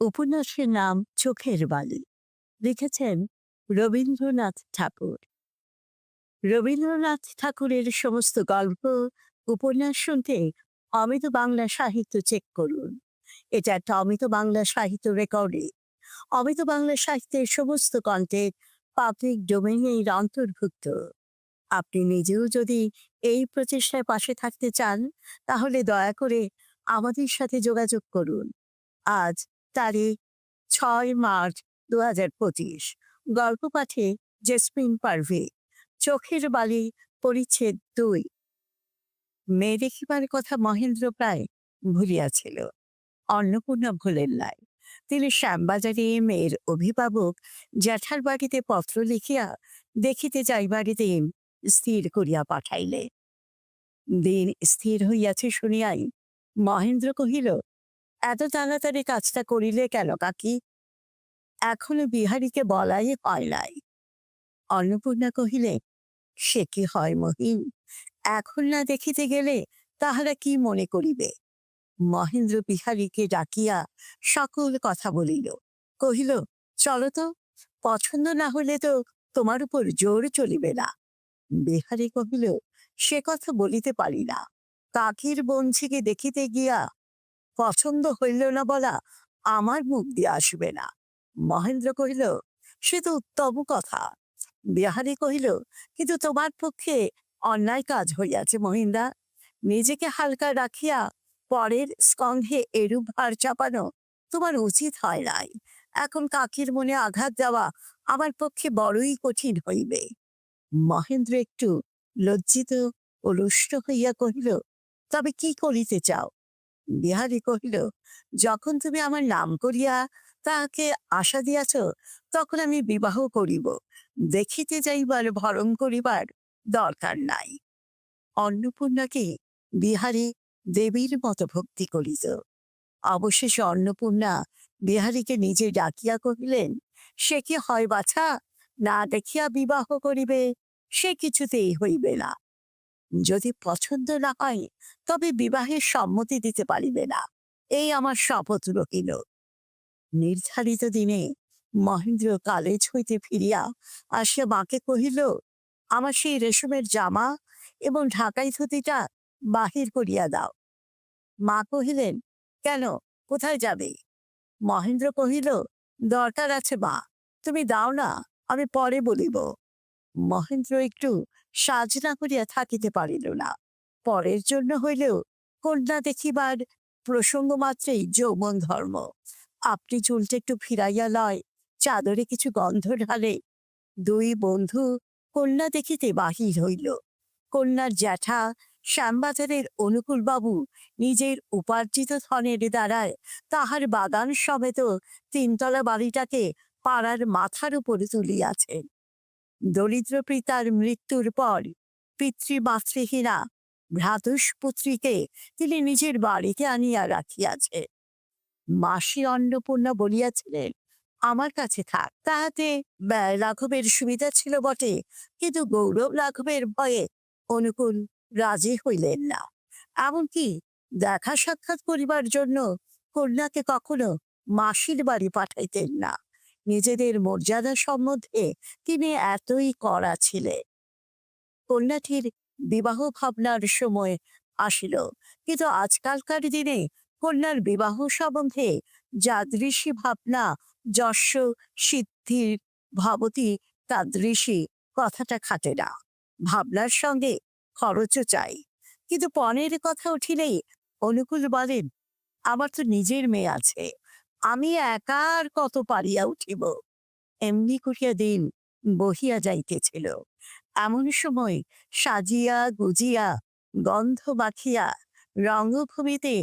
উপন্যাসের নাম চোখের বালি। লিখেছেন রবীন্দ্রনাথ ঠাকুর। রবীন্দ্রনাথ ঠাকুরের সমস্ত গল্প, উপন্যাস শুনতে অমিত বাংলা সাহিত্য চেক করুন। এটা একটা অমিত বাংলা সাহিত্য রেকর্ডে। অমিত বাংলা সাহিত্যের সমস্ত কন্টেন্ট পাবলিক ডোমেইনের অন্তর্ভুক্ত। আপনি নিজেও যদি এই প্রচেষ্টায় পাশে থাকতে চান, তাহলে দয়া করে আমাদের সাথে যোগাযোগ করুন। আজ তারিখ ছয় মার্চ দু হাজার পঁচিশ। গল্প পাঠে জেসমিন পারভে। চোখের বালি পরিচ্ছেদ দুই। মেয়ে দেখিবার কথা মহেন্দ্র প্রায় ভুলিয়াছিল। অন্নপূর্ণা ভুলেন নাই তিনি শ্যামবাজারে মেয়ের অভিভাবক জ্যাঠার বাড়িতে পত্র লিখিয়া দেখিতে যাইবারিতে স্থির করিয়া পাঠাইলে। দিন স্থির হইয়াছে শুনিয়াই মহেন্দ্র কহিল এত তাড়াতাড়ি কাজটা করিলে কেন, কাকি? এখনও বিহারীকে বলাই হয় নাই। অন্নপূর্ণা কহিলে সে কি হয় মহিন? এখন না দেখিতে গেলে তাহারা কি মনে করিবে? মহেন্দ্র বিহারীকে ডাকিয়া সকল কথা বলিল। কহিল, চলো তো, পছন্দ না হলে তো তোমার উপর জোর চলিবে না। বিহারী কহিল, সে কথা বলিতে পারি না। কাকির বঞ্চিকে দেখিতে গিয়া পছন্দ হইল না বলা আমার মুখ দিয়ে আসবে না। মহেন্দ্র কহিল, সে তো উত্তম কথা। বিহারী কহিল, কিন্তু তোমার পক্ষে অন্যায় কাজ হইয়াছে মহিন্দা নিজেকে হালকা রাখিয়া পরের স্কন্ধে এরূপ ভার চাপানো তোমার উচিত হয় নাই। এখন কাকির মনে আঘাত দেওয়া আমার পক্ষে বড়ই কঠিন হইবে। মহেন্দ্র একটু লজ্জিত ও রুষ্ট হইয়া কহিল, তবে কি করিতে চাও? বিহারী কহিল, যখন তুমি আমার নাম করিয়া তাহাকে আশা দিয়াছ, তখন আমি বিবাহ করিব। দেখিতে যাইবার ভরণ করিবার দরকার নাই। অন্নপূর্ণাকে বিহারী দেবীর মতো ভক্তি করিত। অবশেষে অন্নপূর্ণা বিহারীকে নিজে ডাকিয়া কহিলেন, সে কি হয় বাছা? না দেখিয়া বিবাহ করিবে? সে কিছুতেই হইবে না। যদি পছন্দ না হয়, তবে বিবাহের সম্মতি দিতে পারিবে না। এই আমার শপথ রহিল নির্ধারিত দিনে মহেন্দ্র কলেজ হইতে ফিরিয়া আসিয়া মাকে কহিল, আমার সেই রেশমের জামা এবং ঢাকাই ধুতিটা বাহির করিয়া দাও। মা কহিলেন, কেন? কোথায় যাবে? মহেন্দ্র কহিল, দরকার আছে মা, তুমি দাও না, আমি পরে বলিব। মহেন্দ্র একটু সাজ না করিয়া থাকিতে পারিল না। পরের জন্য হইলেও কন্যা দেখিবার প্রসঙ্গ মাত্রেই যৌবন ধর্ম। আপনি চুলটা একটু ফিরাইয়া লয়, চাদরে কিছু গন্ধ ঢালে। দুই বন্ধু কন্যা দেখিতে বাহির হইল। কন্যার জ্যাঠা শ্যামবাজারের অনুকূল বাবু নিজের উপার্জিত ধনের দ্বারায় তাহার বাগান সমেত তিনতলা বাড়িটাকে পাড়ার মাথার উপরে তুলিয়াছেন। দরিদ্র পিতার মৃত্যুর পর পিতৃমাতৃহীনা ভ্রাতুষ্পুত্রীকে তিনি নিজের বাড়িতে আনিয়া রাখিয়াছে। মাসি অন্নপূর্ণা বলিয়াছিলেন, আমার কাছে থাক, তাহাতে লাঘবের সুবিধা ছিল বটে, কিন্তু গৌরব রাঘবের ভয়ে অনুকূল রাজি হইলেন না। এমনকি দেখা সাক্ষাৎ করিবার জন্য কন্যাকে কখনো মাসির বাড়ি পাঠাইতেন না। নিজেদের মর্যাদা সম্বন্ধে তিনি এতই কড়া ছিলেন। কন্যাটির বিবাহ ভাবনার সময় আসিল, কিন্তু আজকালকার দিনে কন্যার বিবাহ সম্বন্ধে যাদৃশী ভাবনা যশ সিদ্ধির ভবতী তাদৃশী কথাটা খাটে না। ভাবনার সঙ্গে খরচও চাই, কিন্তু পণের কথা উঠিলেই অনুকূল বলেন, আমার তো নিজের মেয়ে আছে। আমি একার কত পারিয়া উঠিব? এমনি করিয়া দিন বহিয়া যাইতেছিল। এমন সময় সাজিয়া গুজিয়া, গন্ধ মাখিয়া, রঙ্গভূমিতে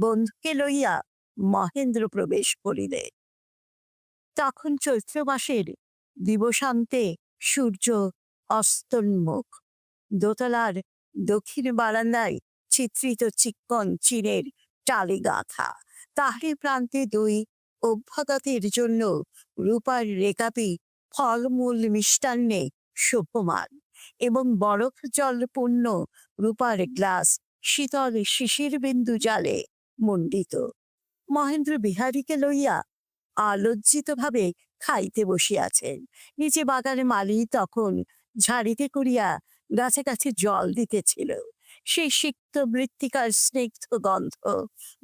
বন্ধুকে লইয়া মহেন্দ্র প্রবেশ করিলে। তখন চৈত্র মাসের দিবসান্তে সূর্য অস্তন্মুখ। দোতলার দক্ষিণ বারান্দায় চিত্রিত চিক্কন চীনের টালি গাঁথা তাহারি প্রান্তে দুই অভ্যাগতের জন্য রূপার রেকাপি ফলমূল মিষ্টান্নে শোভমান এবং বরফ জল পূর্ণ রূপার গ্লাস শীতল শিশির বিন্দু জালে মণ্ডিত। মহেন্দ্র বিহারীকে লইয়া আলজ্জিত ভাবে খাইতে বসিয়াছেন। নিচে বাগানে মালি তখন ঝাড়িতে করিয়া গাছে গাছে জল দিতেছিল। সেই সিক্ত মৃত্তিকার স্নিগ্ধ গন্ধ।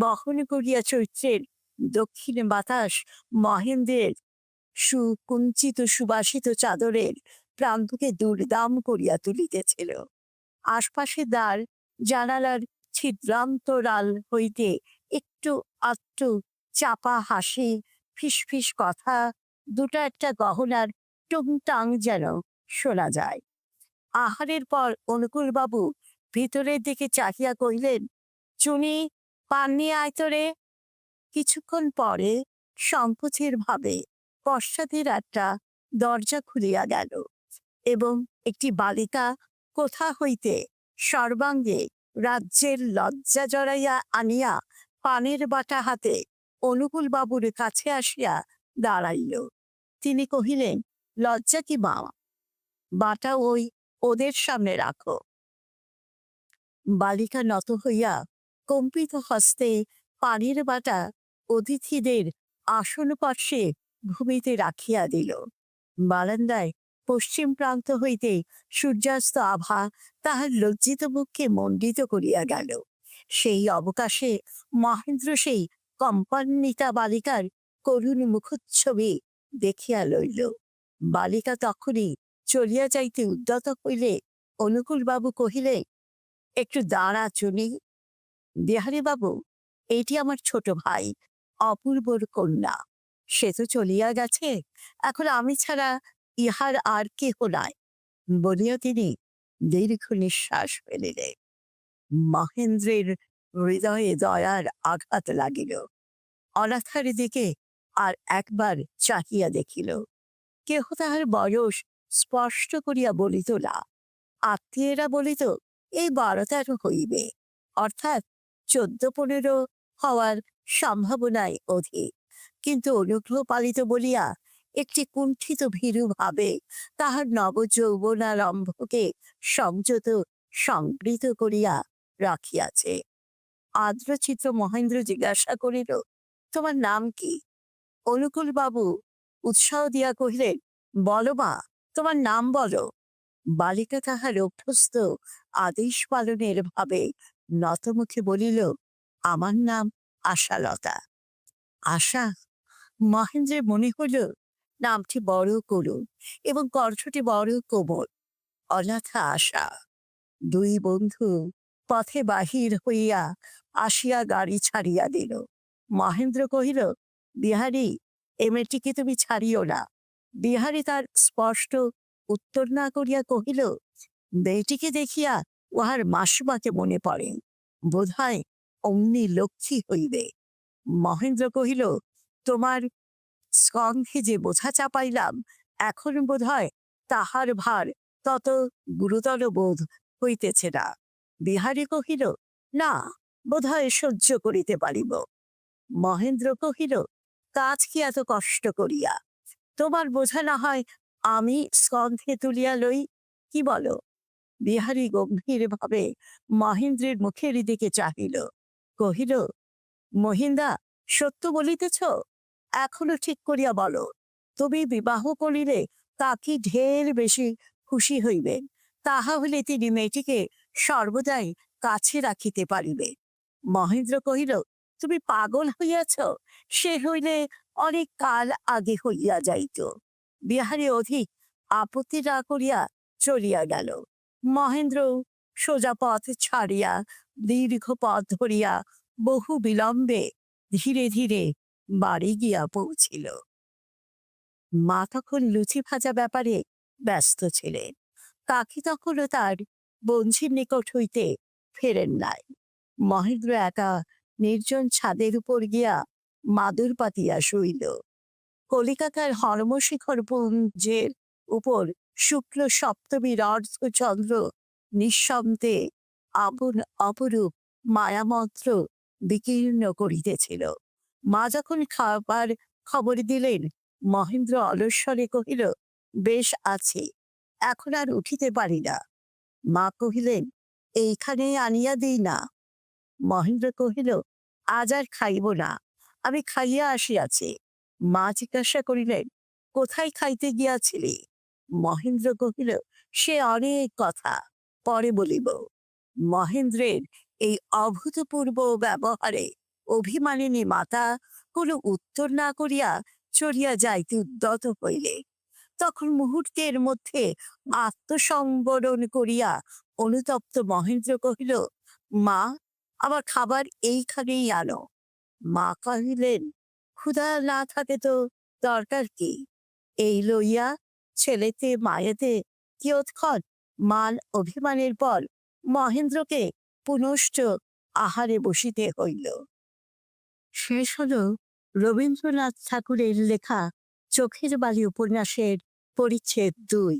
বহন করিয়া চৈত্রের দক্ষিণে বাতাস মহেন্দ্রের সুকুঞ্চিত সুবাসিত চাদরের প্রান্তকে দুর্দাম করিয়া তুলিতেছিল। আশপাশে দ্বার জানালার ছিদ্রান্তরাল হইতে একটু আটটু চাপা হাসি, ফিসফিস কথা, দুটো একটা গহনার টুংটাং যেন শোনা যায়। আহারের পর অনুকূলবাবু ভিতরের দিকে চাহিয়া কহিলেন চুনি পান নিয়ে আয় তো কিছুক্ষণ পরে সংকোচের ভাবে পশ্চাতের একটা দরজা খুলিয়া গেল এবং একটি বালিকা কোথা হইতে সর্বাঙ্গে রাজ্যের লজ্জা জড়াইয়া আনিয়া পানের বাটা হাতে অনুকূল বাবুর কাছে আসিয়া দাঁড়াইল। তিনি কহিলেন, লজ্জা কি মা? বাটা ওই ওদের সামনে রাখো। বালিকা নত হইয়া কম্পিত হস্তে পানির বাটা অতিথিদের আসন পার্শ্বে ভূমিতে রাখিয়া দিল। বারান্দায় পশ্চিম প্রান্ত হইতে সূর্যাস্ত আভা তাহার লজ্জিত মুখকে মণ্ডিত করিয়া গেল। সেই অবকাশে মহেন্দ্র সেই কম্পান্বিতা বালিকার করুণ মুখচ্ছবি দেখিয়া লইল। বালিকা তখনই চলিয়া যাইতে উদ্যত হইলে অনুকূলবাবু কহিলে একটু দাঁড়া চুনি বিহারীবাবু এটি আমার ছোট ভাই, অপূর্বর কন্যা। সে তো চলিয়া গেছে। এখন আমি ছাড়া ইহার আর কেহ নাই। বলিয়া তিনি দীর্ঘ নিঃশ্বাস ফেলিলেন। মহেন্দ্রের হৃদয়ে দয়ার আঘাত লাগিল। অনাথার দিকে আর একবার চাহিয়া দেখিল। কেহ তাহার বয়স স্পষ্ট করিয়া বলিত না। আত্মীয়েরা বলিত এই বারো তেরো হইবে। অর্থাৎ চোদ্দ পনেরো হওয়ার সম্ভাবনাই অধিক। কিন্তু অনুগ্রহ পালিত বলিয়া একটি কুণ্ঠিত ভীরু ভাবে তাহার নবযৌবনারম্ভকে সংযত, সংবৃত করিয়া রাখিয়াছে। আদ্রচিত্র মহেন্দ্র জিজ্ঞাসা করিল, তোমার নাম কি? অনুকূল বাবু উৎসাহ দিয়া কহিলেন, বলো মা, তোমার নাম বলো। বালিকা তাহার অভ্যস্ত আদেশ পালনের ভাবে নতমুখে বলিল, আমার নাম আশালতা। আশা, মহেন্দ্রের মনে হইল, নামটি বড় করুণ এবং কণ্ঠটি বড় কোমল। অনাথা আশা, দুই বন্ধু পথে বাহির হইয়া আসিয়া গাড়ি ছাড়িয়া দিল। মহেন্দ্র কহিল, বিহারী, এ তুমি ছাড়িও না। বিহারী তার স্পষ্ট উত্তর না করিয়া কহিল মেয়েটিকে দেখিয়া উহার মাসুমাকে মনে পড়ে। বোধহয় অমনি লক্ষ্মী হইবে। মহেন্দ্র কহিল, তোমার স্কন্ধে যে বোঝা চাপাইলাম, এখন বোধ হয় তাহার ভার তত গুরুতর বোধ হইতেছে না। বিহারী কহিল, না বোধ হয় সহ্য করিতে পারিব। মহেন্দ্র কহিল, কাজ কি এত কষ্ট করিয়া? তোমার বোঝা না হয় আমি স্কন্ধে তুলিয়া লই, কি বলো? বিহারী গম্ভীর ভাবে মহেন্দ্রের মুখের দিকে চাহিল, কহিল, মহিন্দা, সত্য বলিতেছ? এখনও ঠিক করিয়া বলো, তুমি বিবাহ করিলে তাকে ঢের বেশি খুশি হইবেন তাহা হইলে তিনি মেয়েটিকে সর্বদাই কাছে রাখিতে পারিবে। মহেন্দ্র কহিল, তুমি পাগল হইয়াছ, সে হইলে অনেক কাল আগে হইয়া যাইত। বিহারী অধিক আপত্তি না করিয়া চলিয়া গেল। মহেন্দ্র সোজা পথ ছাড়িয়া, দীর্ঘ পথ ধরিয়া বহু বিলম্বে ধীরে ধীরে বাড়ি গিয়া পৌঁছিল। মা তখন লুচি ভাজা ব্যাপারে ব্যস্ত ছিলেন। কাকি তখনও তার বঞ্ঝির নিকট হইতে ফেরেন নাই। মহেন্দ্র একা নির্জন ছাদের উপর গিয়া মাদুর পাতিয়া শুইল। কলিকাতার হর্মশিখর পুঞ্জের উপর শুক্ল সপ্তমীর অর্ধচন্দ্র নিঃশব্দে আপন অপরূপ মায়ামন্ত্র বিকীর্ণ করিতেছিল। মা যখন খাবার খবর দিলেন, মহেন্দ্র অলস্বরে কহিল, বেশ আছি, এখন আর উঠিতে পারি না। মা কহিলেন, এইখানে আনিয়া দিই না। মহেন্দ্র কহিল, আজ আর খাইব না, আমি খাইয়া আসিয়াছি। মা জিজ্ঞাসা করিলেন, কোথায় খাইতে গিয়াছিলি? মহেন্দ্র কহিল, সে অনেক কথা, পরে বলিব। মহেন্দ্রের এই অভূতপূর্ব ব্যবহারে অভিমানিনী মাতা কোনো উত্তর না করিয়া চড়িয়া যাইতে উদ্যত হইলে। তখন মুহূর্তের মধ্যে আত্মসংবরণ করিয়া অনুতপ্ত মহেন্দ্র কহিল, মা, আমার খাবার এইখানেই আনো। মা কহিলেন ক্ষুধা না থাকে তো দরকার কি? এই লইয়া ছেলেতে, মায়েতে কিয়ৎক্ষণ মান অভিমানের পর মহেন্দ্রকে পুনশ্চ আহারে বসিতে হইল। শেষ হল রবীন্দ্রনাথ ঠাকুরের লেখা চোখের বালি উপন্যাসের পরিচ্ছেদ দুই।